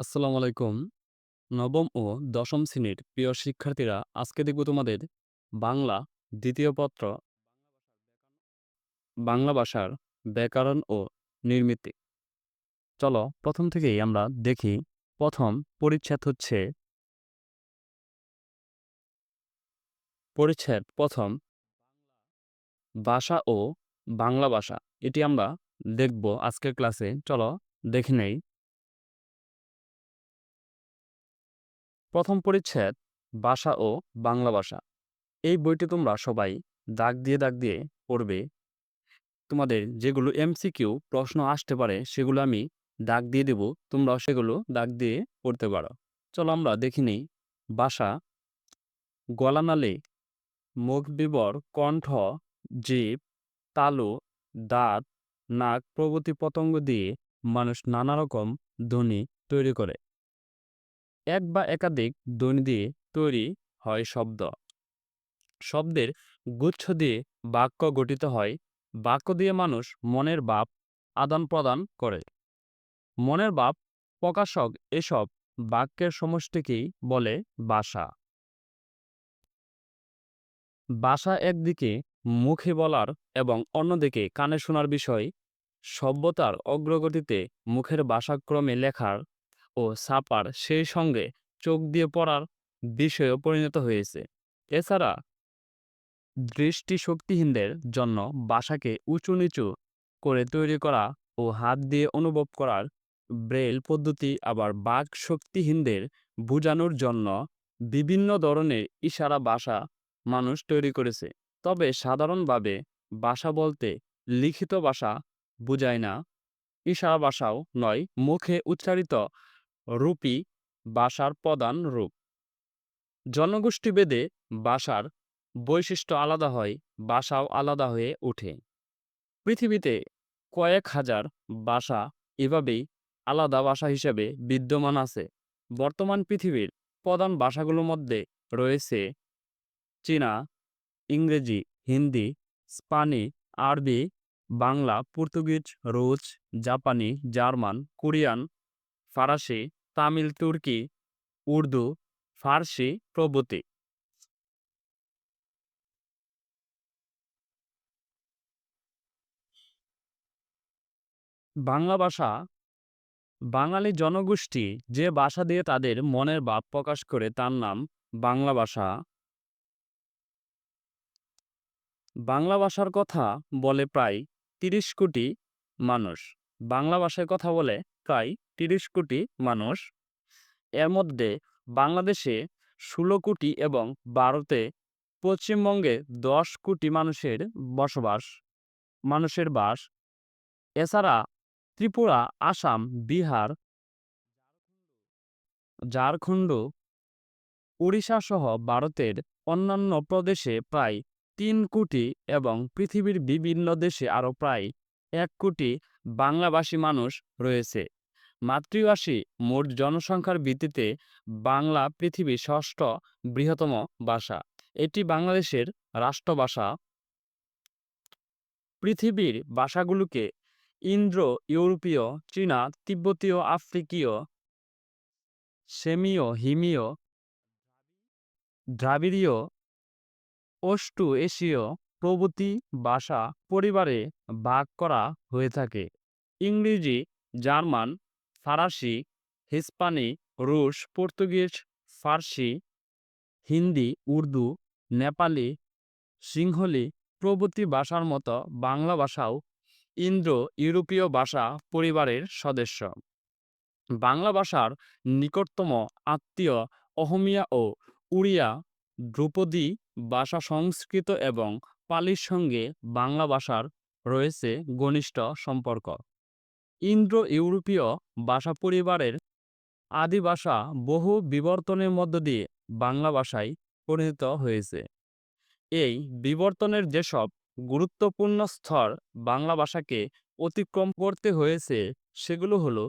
আসসালামু আলাইকুম। নবম ও দশম শ্রেণির প্রিয় শিক্ষার্থীরা, আজকে দেখব তোমাদের বাংলা দ্বিতীয় পত্র বাংলা ভাষার ব্যাকরণ ও নির্মিতি। চলো প্রথম থেকেই আমরা দেখি। প্রথম পরিচ্ছেদ হচ্ছে পরিচ্ছেদ প্রথম ভাষা ও বাংলা ভাষা। এটি আমরা দেখব আজকের ক্লাসে। চলো দেখে নেই। প্রথম পরিচ্ছেদ ভাষা ও বাংলা ভাষা। এই বইটি তোমরা সবাই দাগ দিয়ে দাগ দিয়ে পড়বে। তোমাদের যেগুলো এমসিকিউ প্রশ্ন আসতে পারে সেগুলো আমি দাগ দিয়ে দেব। তোমরাও সেগুলো দাগ দিয়ে পড়তে পারো। চলো আমরা দেখে নিই। ভাষা গলানালী, মুখ বিবর, কণ্ঠ, জীব তালু, দাঁত, নাক প্রভৃতি পতঙ্গ দিয়ে মানুষ নানা রকম ধ্বনি তৈরি করে। এক বা একাধিক ধ্বনি দিয়ে তৈরি হয় শব্দ। শব্দের গুচ্ছ দিয়ে বাক্য গঠিত হয়। বাক্য দিয়ে মানুষ মনের ভাব আদান-প্রদান করে। মনের ভাব প্রকাশক এসব বাক্যের সমষ্টিকেই বলে ভাষা। ভাষা একদিকে মুখে বলার এবং অন্যদিকে কানে শোনার বিষয়। সভ্যতার অগ্রগতিতে মুখের ভাষা ক্রমে লেখার ও ছাপার সেই সঙ্গে চোখ দিয়ে পড়ার বিষয়েও পরিণত হয়েছে। এছাড়া দৃষ্টিশক্তিহীনদের জন্য বাসাকে উঁচু-নিচু করে তৈরি করা ও হাত দিয়ে অনুভব করার ব্রেইল পদ্ধতি আবার বাক শক্তিহীনদের বুঝানোর জন্য বিভিন্ন ধরনের ইশারা ভাষা মানুষ তৈরি করেছে। তবে সাধারণভাবে ভাষা বলতে লিখিত ভাষা বুঝায় না, ইশারা ভাষাও নয়, মুখে উচ্চারিত রূপই ভাষার প্রধান রূপ। জনগোষ্ঠীভেদে ভাষার বৈশিষ্ট্য আলাদা হয়, ভাষাও আলাদা হয়ে ওঠে। পৃথিবীতে কয়েক হাজার ভাষা এভাবেই আলাদা ভাষা হিসেবে বিদ্যমান আছে। বর্তমান পৃথিবীর প্রধান ভাষাগুলোর মধ্যে রয়েছে চীনা, ইংরেজি, হিন্দি, স্পানি, আরবি, বাংলা, পর্তুগিজ, রুশ, জাপানি, জার্মান, কোরিয়ান, ফরাসি, তামিল, তুর্কি, উর্দু, ফার্সি প্রভৃতি। বাংলা ভাষা বাঙালি জনগোষ্ঠী যে ভাষা দিয়ে তাদের মনের ভাব প্রকাশ করে তার নাম বাংলা ভাষা। বাংলা ভাষার কথা বলে প্রায় তিরিশ কোটি মানুষ। বাংলা ভাষায় কথা বলে প্রায় তিরিশ কোটি মানুষ। এর মধ্যে বাংলাদেশে ষোলো কোটি এবং ভারতে পশ্চিমবঙ্গে দশ কোটি মানুষের বসবাস মানুষের বাস। এছাড়া ত্রিপুরা, আসাম, বিহার, ঝাড়খণ্ড, সহ ভারতের অন্যান্য প্রদেশে প্রায় তিন কোটি এবং পৃথিবীর বিভিন্ন দেশে আরও প্রায় এক কোটি বাংলাভাষী মানুষ রয়েছে। মাতৃভাষী মোট জনসংখ্যার ভিত্তিতে বাংলা পৃথিবীর ষষ্ঠ বৃহত্তম ভাষা। এটি বাংলাদেশের রাষ্ট্রভাষা। পৃথিবীর ভাষাগুলোকে ইন্দো-ইউরোপীয়, চীনা, তিব্বতীয়, আফ্রিকীয়, সেমীয়, হিমীয়, দ্রাবিড়ীয়, অস্ট্রো-এশীয় প্রভৃতি ভাষা পরিবারে ভাগ করা হয়ে থাকে। ইংরেজি, জার্মান, ফরাসি, হিস্পানি, রুশ, পর্তুগিজ, ফার্সি, হিন্দি, উর্দু, নেপালি, সিংহলি প্রভৃতি ভাষার মতো বাংলা ভাষাও ইন্দো-ইউরোপীয় ভাষা পরিবারের সদস্য। বাংলা ভাষার নিকটতম আত্মীয় অহমিয়া ও উড়িয়া ধ্রুপদী ভাষা সংস্কৃত এবং পালির সঙ্গে বাংলা ভাষার রয়েছে ঘনিষ্ঠ সম্পর্ক। ইন্দো-ইউরোপীয় ভাষা পরিবারের আদি ভাষা বহু বিবর্তনের মধ্য দিয়ে বাংলা ভাষায় পরিণত হয়েছে। এই বিবর্তনের যেসব গুরুত্বপূর্ণ স্তর বাংলা ভাষাকে অতিক্রম করতে হয়েছে সেগুলো হলো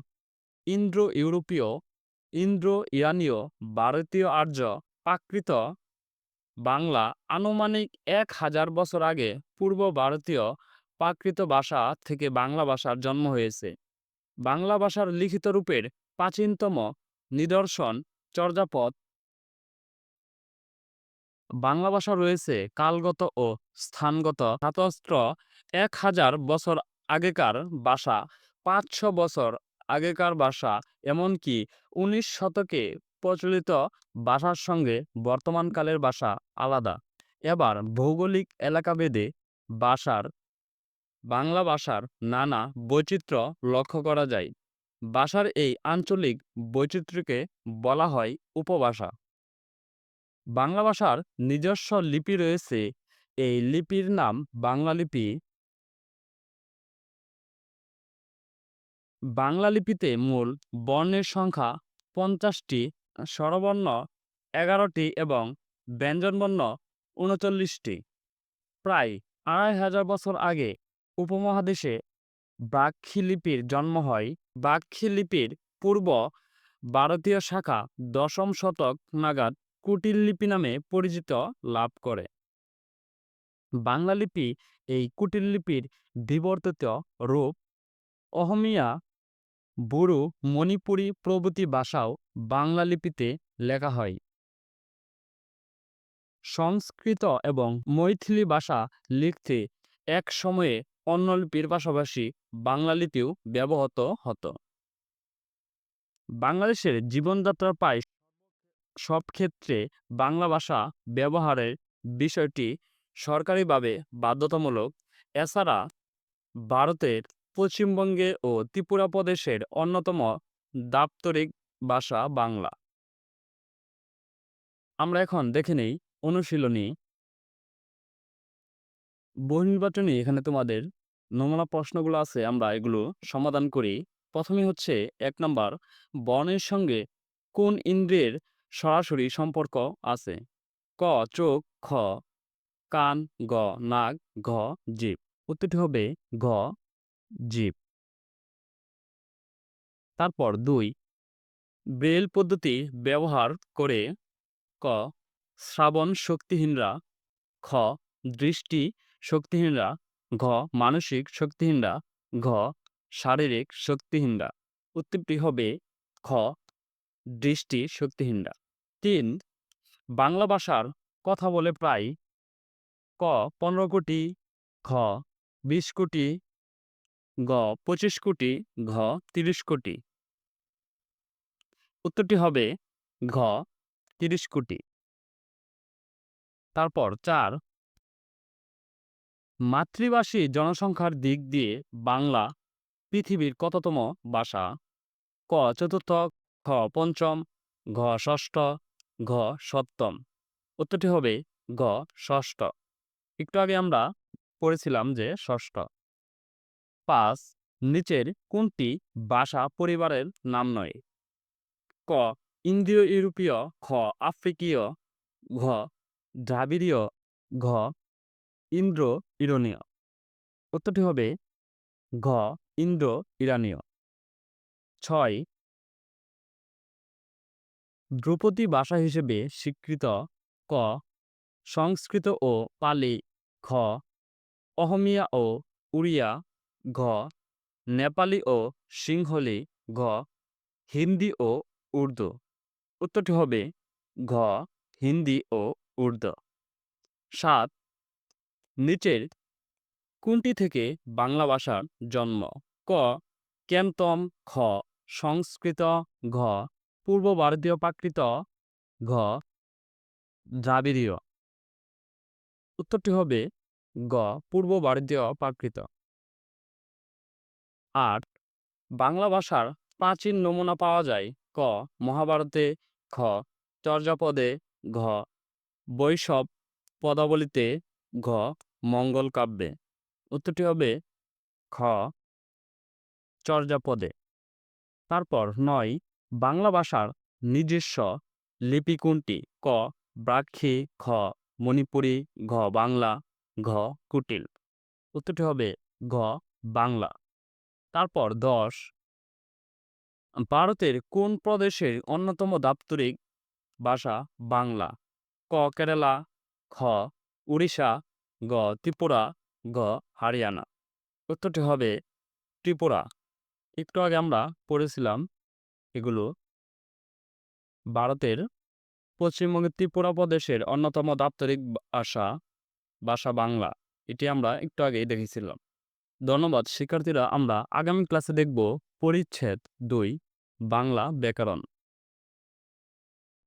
ইন্দো-ইউরোপীয়, ইন্দো-ইরানীয়, ভারতীয় আর্য, প্রাকৃত বাংলা আনুমানিক এক হাজার বছর আগে পূর্ব ভারতীয় প্রাকৃত ভাষা থেকে বাংলা ভাষার জন্ম হয়েছে। বাংলা ভাষার লিখিত রূপের প্রাচীনতম নিদর্শন চর্যাপদ। বাংলা ভাষা রয়েছে কালগত ও স্থানগত। ধাতস্ত্র এক হাজার বছর আগেকার ভাষা, পাঁচশো বছর আগেকার ভাষা, এমনকি উনিশ শতকে প্রচলিত ভাষার সঙ্গে বর্তমানকালের ভাষা আলাদা। এবার ভৌগোলিক এলাকাভেদে ভাষার বাংলা ভাষার নানা বৈচিত্র্য লক্ষ্য করা যায়। ভাষার এই আঞ্চলিক বৈচিত্র্যকে বলা হয় উপভাষা। বাংলা ভাষার নিজস্ব লিপি রয়েছে। এই লিপির নাম বাংলা লিপি। বাংলা লিপিতে মূল বর্ণের সংখ্যা পঞ্চাশটি, স্বরবর্ণ এগারোটি এবং ব্যঞ্জনবর্ণ উনচল্লিশটি। প্রায় আড়াই হাজার বছর আগে উপমহাদেশে ব্রাক্ষী লিপির জন্ম হয়। ব্রাক্ষী লিপির পূর্ব ভারতীয় শাখা দশম শতক নাগাদ কুটিল লিপি নামে পরিচিত লাভ করে। বাংলা লিপি এই কুটিল লিপির বিবর্তিত রূপ অহমিয়া বুড়ো মণিপুরী প্রভৃতি ভাষাও বাংলা লিপিতে লেখা হয়। সংস্কৃত এবং মৈথিলি ভাষা লিখতে এক সময়ে অন্য লিপির পাশাপাশি বাংলা লিপিও ব্যবহৃত হতো। বাংলাদেশের জীবনযাত্রার প্রায় সব ক্ষেত্রে বাংলা ভাষা ব্যবহারের বিষয়টি সরকারিভাবে বাধ্যতামূলক। এছাড়া ভারতের পশ্চিমবঙ্গে ও ত্রিপুরা প্রদেশের অন্যতম দাপ্তরিক ভাষা বাংলা। আমরা এখন দেখে নেই অনুশীলনী বহির্বাচনী এখানে তোমাদের নমুনা প্রশ্নগুলো আছে, আমরা এগুলো সমাধান করি। প্রথমে হচ্ছে এক নম্বর, বর্ণের সঙ্গে কোন ইন্দ্রের সরাসরি সম্পর্ক আছে? ক, চোখ, খ, কান, গ, নাক, ঘ জীব উত্তরটি হবে ঘ জীব তারপর দুই, ব্রেল পদ্ধতি ব্যবহার করে ক, শ্রাবণ শক্তিহীনরা, খ, দৃষ্টি শক্তিহীনরা, ঘ, মানসিক শক্তিহীনরা, ঘ, শারীরিক শক্তিহীনরা। উত্তরটি হবে খ, দৃষ্টি শক্তিহীনরা। তিন, বাংলা ভাষার কথা বলে প্রায় ক, পনেরো কোটি খ বিশ কোটি, গ, পঁচিশ কোটি, ঘ, তিরিশ কোটি। উত্তরটি হবে ঘ, তিরিশ কোটি। তারপর চার মাতৃভাষী জনসংখ্যার দিক দিয়ে বাংলা পৃথিবীর কততম ভাষা? ক, চতুর্থ, খ, পঞ্চম, ঘ, ষষ্ঠ, ঘ, সপ্তম। উত্তরটি হবে ঘ, ষষ্ঠ। একটু আগে আমরা পড়েছিলাম যে ষষ্ঠ। পাঁচ, নিচের কোনটি ভাষা পরিবারের নাম নয়? ক ইন্দীয় ইউরোপীয় খ, আফ্রিকীয়, ঘ, দ্রাবিড়ীয়, ঘ ইন্দ্র ইরানীয় উত্তরটি হবে ঘ, ইন্দ্র ইরানীয়। ছয় ধ্রুপদী ভাষা হিসেবে স্বীকৃত ক, সংস্কৃত ও পালি ঘ অহমিয়া ও উড়িয়া ঘ, নেপালি ও সিংহলি ঘ, হিন্দি ও উর্দু। উত্তরটি হবে ঘ, হিন্দি ও উর্দু। সাত নিচের কোনটি থেকে বাংলা ভাষার জন্ম? ক. ক্যান্তম খ. সংস্কৃত, ঘ. পূর্ব ভারতীয় প্রাকৃত, ঘ. দ্রাবিড়ীয়। উত্তরটি হবে গ. পূর্ব ভারতীয় প্রাকৃত। আট. বাংলা ভাষার প্রাচীন নমুনা পাওয়া যায়। ক. মহাভারতে, খ. চর্যাপদে, ঘ. বৈষব পদাবলিতে, ঘ. মঙ্গল কাব্যে। উত্তরটি হবে খ। চর্যাপদে। তারপর নয়, বাংলা ভাষার নিজস্ব লিপি কোনটি? ক, ব্রাক্ষী, খ, মণিপুরী, ঘ, বাংলা, ঘ, কুটিল। উত্তরটি হবে ঘ, বাংলা। তারপর দশ, ভারতের কোন প্রদেশের অন্যতম দাপ্তরিক ভাষা বাংলা? ক, কেরালা, খ, উড়িষ্যা গ, ত্রিপুরা, গ, হরিয়ানা। উত্তরটি হবে ত্রিপুরা। একটু আগে আমরা পড়েছিলাম এগুলো। ভারতের পশ্চিমবঙ্গের ত্রিপুরা প্রদেশের অন্যতম দাপ্তরিক ভাষা ভাষা বাংলা। এটি আমরা একটু আগেই দেখেছিলাম। ধন্যবাদ, শিক্ষার্থীরা, আমরা আগামী ক্লাসে দেখব পরিচ্ছেদ দুই, বাংলা ব্যাকরণ।